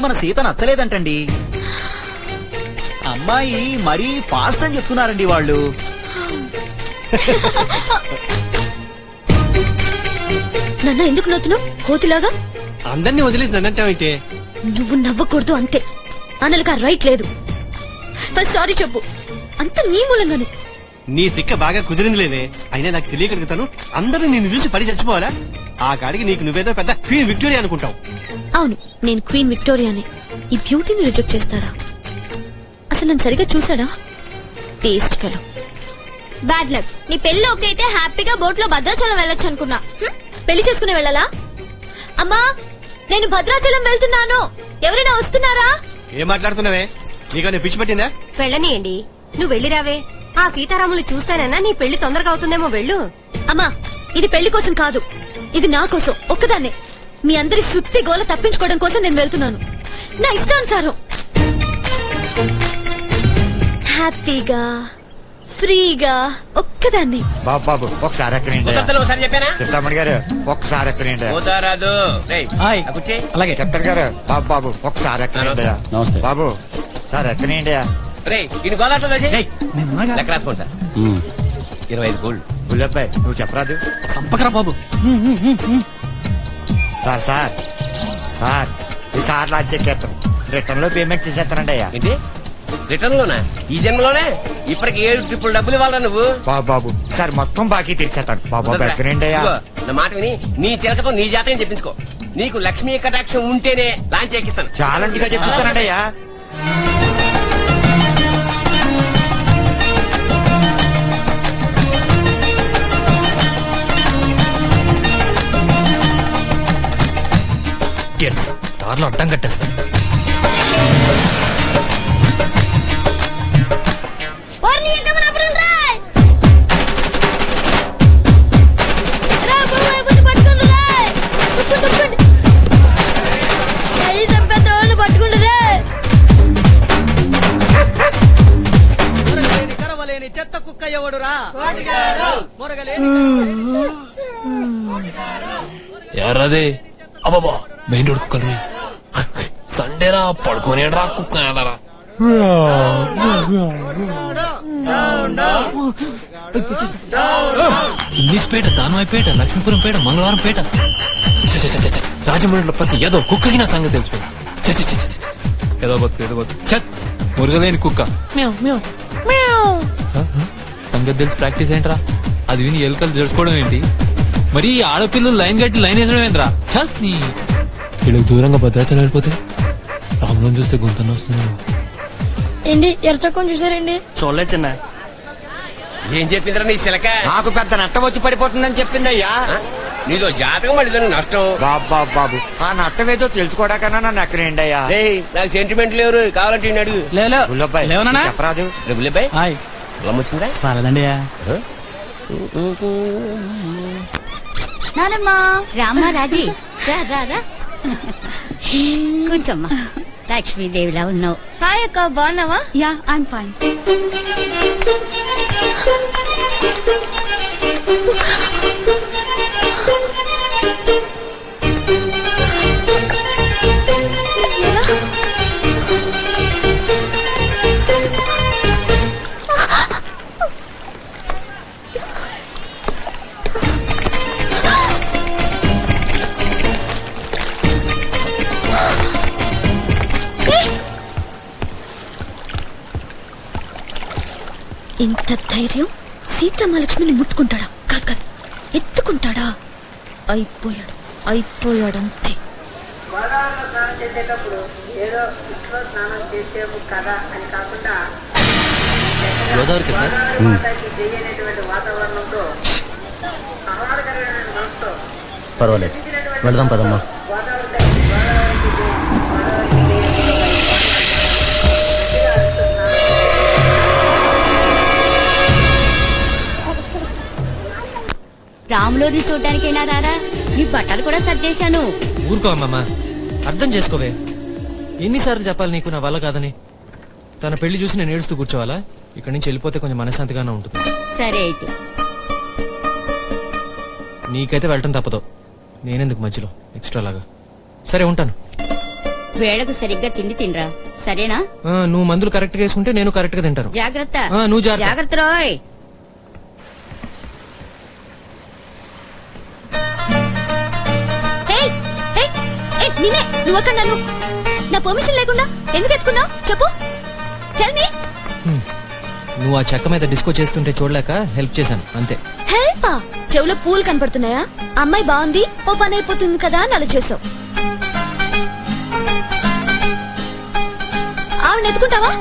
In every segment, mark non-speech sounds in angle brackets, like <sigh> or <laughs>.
మన సీత నచ్చలేదంటండి. అమ్మాయి మరీ ఫాస్ట్ అని చెప్తున్నారండి వాళ్ళు. నాన్న ఎందుకు నవ్వుతున్నావు? కోతిలాగా? అందరినీ వదిలేసి నన్నంటావంటే నువ్వు నవ్వకూడదు అంతే. అన్నలకు ఆ రైట్ లేదు. ఫస్ట్ సారీ చెప్పు. అంత నీ మూలంగానే. నీ తిక్క బాగా కుదిరింది లేదే అయినా నాకు తెలియగలుగుతాను అందరూ నిన్ను చూసి పడి చచ్చిపోవాలా? ఆ కాడికి నీకు నువ్వేదో పెద్ద క్వీన్ విక్టోరియా అనుకుంటావు. అవును నేను క్వీన్ విక్టోరియానే. ఈ బ్యూటీని రిజెక్ట్ చేస్తారా? అసలు నన్ను సరిగా చూసాడా టేస్ట్ ఫెలో. Bad luck. నీ పెళ్ళి ఓకే అయితే హ్యాపీగా బోట్లో భద్రాచలం వెళ్ళొచ్చు అనుకున్నా. హ్మ్? పెళ్ళి చేసుకుని వెళ్ళాలా? అమ్మా నేను భద్రాచలం వెళ్తున్నాను. ఎవరైనా వస్తున్నారా? ఏం మాట్లాడుతున్నావే? నీకన్నా పిచ్చి పట్టిందా? వెళ్ళనీయండి. నువ్వు వెళ్ళిరావే ఆ సీతారాములు చూస్తానన్నా నీ పెళ్ళి తొందరగా అవుతుందేమో వెళ్ళు. అమ్మా ఇది పెళ్ళి కోసం కాదు. ఇది నా కోసం ఒక్కదాన్నే. మీ అందరి సుత్తి గోల తప్పించుకోవడం కోసం నేను వెళ్తున్నాను. నా ఇష్టానుసారం. హ్యాపీగా ఫ్రీగా ఒక్కదాన్ని. బాబు బాబు ఒకసారి ఎక్కనండి ఒకసారి చెప్పానా? చింతామణి గారు ఒకసారి పోతారాదు. హాయ్. కూర్చే. అలాగే. కెప్టెన్ గారు బాబు బాబు ఒకసారి ఎక్కనండి నమస్తే. బాబు సార్ గోదాట్లో నేను. లెక్క రాసుకోండి సార్. ఇరవై ఐదు గోల్డ్. బుల్లబ్బాయి నువ్వు చెప్పరాదు. సంపకరా బాబు. సార్ సార్ సార్ ఈ సార్ లాంచ్ ఎక్కేస్తాం రిటర్న్లో పేమెంట్ చేసేస్తానండి అయ్యా. ఏంటి? రిటర్న్ లోనా ఈ జన్మలోనే? ఇప్పటికి ఏడు ట్రిపుల్ డబ్బులు ఇవ్వాలా నువ్వు. బాబు బాబు సార్ మొత్తం బాకీ తీర్చేస్తాను బాబు ఎక్కనండి అయ్యా. నా మాట విని నీ చిలకతో నీ జాతకం చెప్పించుకో. నీకు లక్ష్మీ కటాక్షం ఉంటేనే లాంచ్ ఎక్కిస్తాను ఛాలెంజ్గా చెప్పిస్తానండి అయ్యా. పట్టుకోండి రాయ్. కరవలేని చెత్త కుక్క ఎవడురా ఎర్రది. అబ్బాబా మెయిన్ రోడ్ కుక్కలు. సండేరా పడుకొని రా కుక్క ఎడరా ఇంగ్లీష్పేట దానవాయిపేట లక్ష్మీపురం పేట మంగళవారం పేట. రాజమండ్రిలో ప్రతి ఏదో కుక్కకి నా సంగతి తెలిసిపోయింది. ఏదో బతుకు ఏదో బతుకు. చత్ మురగలేని కుక్క. సంగతి తెలిసి ప్రాక్టీస్ ఏంట్రా? అది విని ఎలుకలు జరుచుకోవడం ఏంటి? మరి ఆడపిల్లలు లైన్ కట్టి లైన్ వేసడం ఏంట్రా? చత్ నీ. వీళ్ళకి దూరంగా భద్రాచలం వెళ్ళిపోతే రాములను చూస్తే గుంతన వస్తుంది ఏంటి ఎర్చక్కని చూసారండి చూడలేదు చిన్న. ఏం చెప్పిందిరా నీ చిలక నాకు పెద్ద నట్ట వచ్చి పడిపోతుందని చెప్పింది అయ్యా ఆ? నీదో జాతకం మళ్ళీ దానికి నష్టం. బాబు బాబు బాబు ఆ నట్టం ఏదో తెలుసుకోవడాకన్నా నన్ను ఎక్కనండి అయ్యా రేయ్ నాకు సెంటిమెంట్ లేరు కావాలంటే ఈయన్ని అడుగు. బుల్లబ్బాయి లేవనానా? చెప్పరాదు. రే బుల్లిబాయ్ హాయ్. వచ్చిందిరా? పర్లేదండి. నానమ్మా. రామ్మా రాజీ రా రా రా. కూర్చోమ్మా లక్ష్మీదేవిలా ఉన్నావు. హాయ్ అక్క బాగున్నావా? యా ఐమ్ ఫైన్ <laughs> ఇంత ధైర్యం? సీతమ్మలక్ష్మిని ముట్టుకుంటాడా? కాదు కాదు. ఎత్తుకుంటాడా? అయిపోయాడు. అయిపోయాడంతే. గోదావరికి సార్? పర్వాలేదు. వెళదాం పదమ్మా. రాములోని చూడ్డానికైనా రారా? నీ బట్టలు కూడా సర్దేశాను. ఊరుకో అమ్మమ్మ. అర్థం చేసుకోవే. ఎన్నిసార్లు చెప్పాలి నీకు నా వల్ల కాదని? తన పెళ్ళి చూసి నేను ఏడుస్తూ కూర్చోవాలా? ఇక్కడి నుంచి వెళ్ళిపోతే కొంచెం మనశ్శాంతిగానే ఉంటుంది. సరే అయితే. నీకైతే వెళ్ళటం తప్పదు. నేనెందుకు మధ్యలో? ఎక్స్ట్రా లాగా సరే ఉంటాను. వేళకు సరిగ్గా తిండి తినరా? సరేనా? ఆ, నువ్వు మందులు కరెక్ట్గా వేసుకుంటే నేను కరెక్ట్గా తింటాను. జాగ్రత్త. ఆ, నువ్వు జాగ్రత్త. జాగ్రత్త రోయ్. నిన్నే నువ్వు అక్కడ నన్ను నా పర్మిషన్ లేకుండా ఎందుకు ఎత్తుకున్నావు? చెప్పు. టెల్ మీ నువ్వు ఆ చెక్క మీద డిస్కో చేస్తుంటే చూడలేక హెల్ప్ చేశాను అంతే. హెల్ప్? చెవులో పూలు కనపడుతున్నాయా? అమ్మాయి బాగుంది ఓ పని అయిపోతుంది కదా అని అలా చేసావు ఆవిడ ఎత్తుకుంటావా?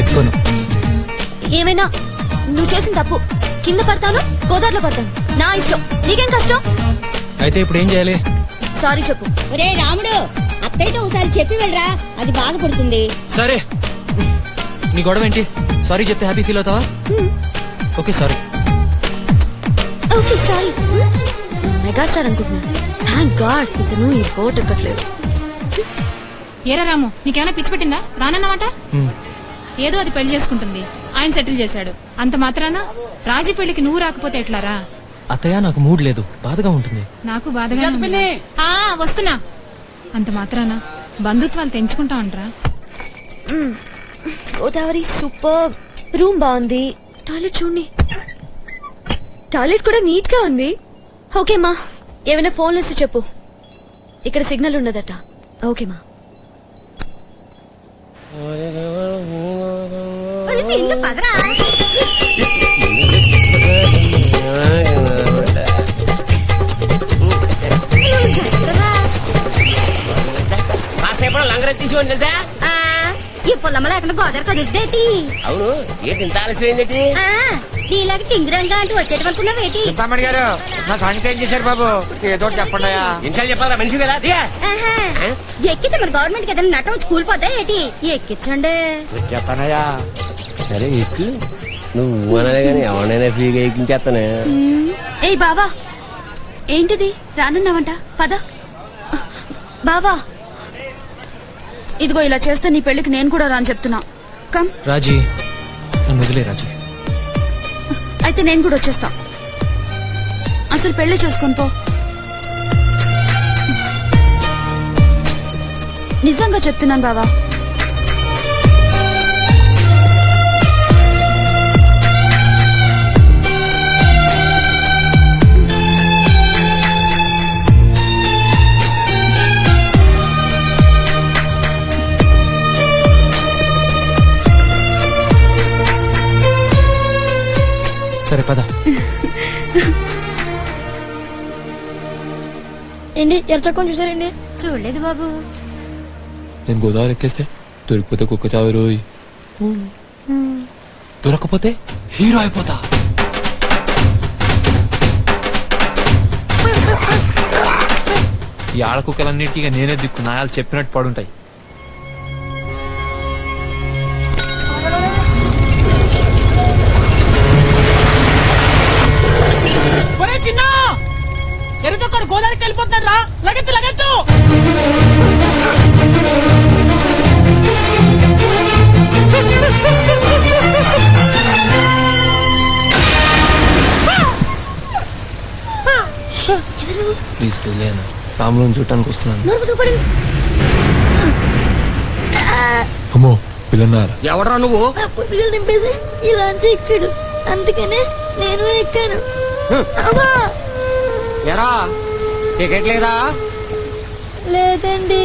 ఎత్తుకోను. ఏమైనా? నువ్వు చేసిన తప్పు. కింద పడతాను గోదావరిలో పడతాను. నా ఇష్టం. నీకేం కష్టం? అయితే ఇప్పుడు ఏం చేయాలి? సారీ చెప్పు. ఒరే రాముడు అత్తయ్యతో ఒకసారి చెప్పి వెళ్ళరా. అది బాధపడుతుంది సరే. నీ గొడవ ఏంటి? సారీ చెప్తే హ్యాపీ ఫీల్ అవుతావా? Okay sorry. Okay sorry. Megastar అనుకుంటున్నా. థ్యాంక్ గాడ్ ఇతను ఈ బోట్ ఎక్కట్లేదు. ఏరా రాము నీకేమైనా పిచ్చి పెట్టిందా? రానన్నమాట? ఏదో అది పెళ్ళి చేసుకుంటుంది. ఆయన సెటిల్ చేశాడు. అంత మాత్రాన రాజీ పెళ్ళికి నువ్వు రాకపోతే ఎట్లారా? అత్తయ్య నాకు మూడ్ లేదు. బాధగా ఉంటుంది. నాకు బాధగా ఆ వస్తున్నా. అంత మాత్రాన బంధుత్వాలు తెంచుకుంటా అంటరా గోదావరి సూపర్. రూమ్ బాగుంది. టాయిలెట్ చూడండి. టాయిలెట్ కూడా నీట్గా ఉంది. ఓకే మా. ఏమైనా ఫోన్ ఇస్తే చెప్పు. ఇక్కడ సిగ్నల్ ఉండదట. ఓకే మా. ఇల్లు పదరా కాసేపు తీసి తెలుసా ఈ పొలంలో ఎక్కడ గోదావరి కదుద్దేటి అవును ఏంటి ఇంత ఆలస్యం ఏంటి? నీలాగా టింగిరంగా అంటూ వచ్చేటనుకున్నావేటి చింతామణి గారు నా సంగతి ఏం చేశారు బాబు? ఏదో చెప్పండి ఎన్నిసార్లు చెప్పాలా మనిషి కదా? ఎక్కితే మరి గవర్నమెంట్ ఏదైనా నటం స్కూల్ పోతా ఏటి? ఎక్కించండి. చెప్తానయ్యా సరే ఎక్కు నువ్వు అనలే కానీ ఎవరినైనా ఫ్రీగా ఎక్కించేస్తానే. ఏయ్ బావా. ఏంటిది? రానన్నావంట. పద. బావా. ఇదిగో ఇలా చేస్తే నీ పెళ్ళికి నేను కూడా రాని చెప్తున్నా. కమ్. రాజీ నన్ను వదిలే రాజీ. అయితే నేను కూడా వచ్చేస్తా. అసలు పెళ్ళి చేసుకొని పో. నిజంగా చెప్తున్నాను బావా. ఏంటి? ఎర్చకొని చూసారండి చూడలేదు బాబు. నేను గోదావరి ఎక్కేస్తే దొరికిపోతే కుక్క చావు రోయ్. దొరకపోతే హీరో అయిపోతా. <laughs> ఈ ఆడ కుక్కలన్నిటికీ ఇక నేనే దిక్కు. నాయాలు చెప్పినట్టు పడుంటాయి. ప్లీజ్ వెళ్ళాను రాములను చూడటానికి వస్తున్నాను. అమ్మో పిల్లన్నారా? ఎవడరా నువ్వు? పుట్టుకలు దింపేసి ఇలా ఎక్కాడు అందుకనే నేను ఎక్కాను. ఎరా టికెట్ లేదా? లేదండి.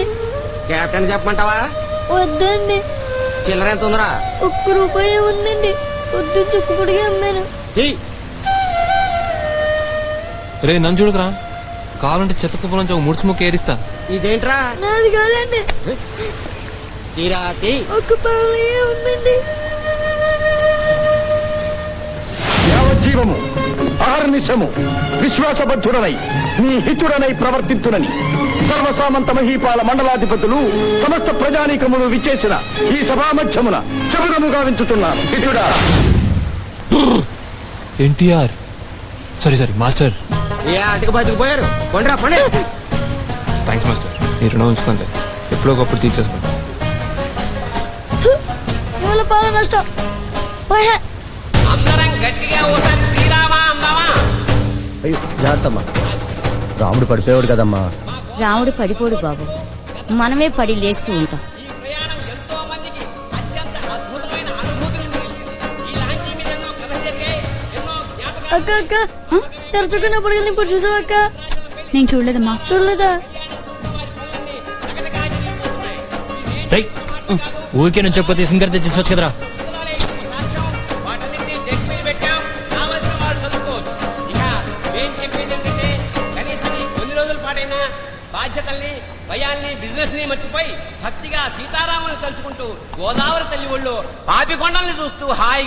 కెప్టెన్ చెప్పమంటావా? వద్దండి. చిల్లర ఎంత ఉందిరా? ఒక్క రూపాయి ఉందండి. వద్దు చుక్కుపుడిగా అమ్మాను. ఏయ్, రే నన్ను చూడకరా. కావాలంటే చెత్త కుప్పల నుంచి ఒక ముడుచు ముక్క ఏరిస్తా ఇదేంట్రా? నాది కాదండి. తీరా తీ. ఒక్క పావే ఉందండి. యావజ్జీవము అహర్నిశము విశ్వాసబద్ధుడనై నీ హితుడనై ప్రవర్తించునని సర్వసామంత మహీపాల మండలాధిపతులు సమస్త ప్రజానీకములు విచ్చేసిన ఈ సభామధ్యమున శబరముగా వించుతున్నాను హితుడా ఎన్టీఆర్. సరే సరే మాస్టర్. ఏ ఆటకు బతికిపోయారు కొండ్రా పండి థ్యాంక్స్ మాస్టర్ ఈ రుణం ఉంచుకుంటే ఎప్పుడో ఒకప్పుడు తీసేసుకుంటా ఇవాళ పాల నష్టం పోయా. అందరం గట్టిగా ఓసారి శ్రీరామా అమ్మావా. అయ్యో జాగ్రత్తమ్మా. రాముడు పడిపోయాడు కదమ్మా. రాముడు పడిపోడు బాబు. మనమే పడి లేస్తూ ఉంటాం. అక్క అక్క. తరచుకున్నప్పుడు ఇప్పుడు చూసావు అక్క? నేను చూడలేదమ్మా. చూడలేదా? రేయ్ ఊరికే నుంచి చెప్పితే సింగర్ తెచ్చేసొచ్చు కదరా బాధ్యతల్ని భయాల్ని బిజినెస్ని మర్చిపోయి భక్తిగా సీతారాముని తలుచుకుంటూ గోదావరి తల్లి ఒళ్ళు పాపి కొండల్ని చూస్తూ హాయిగా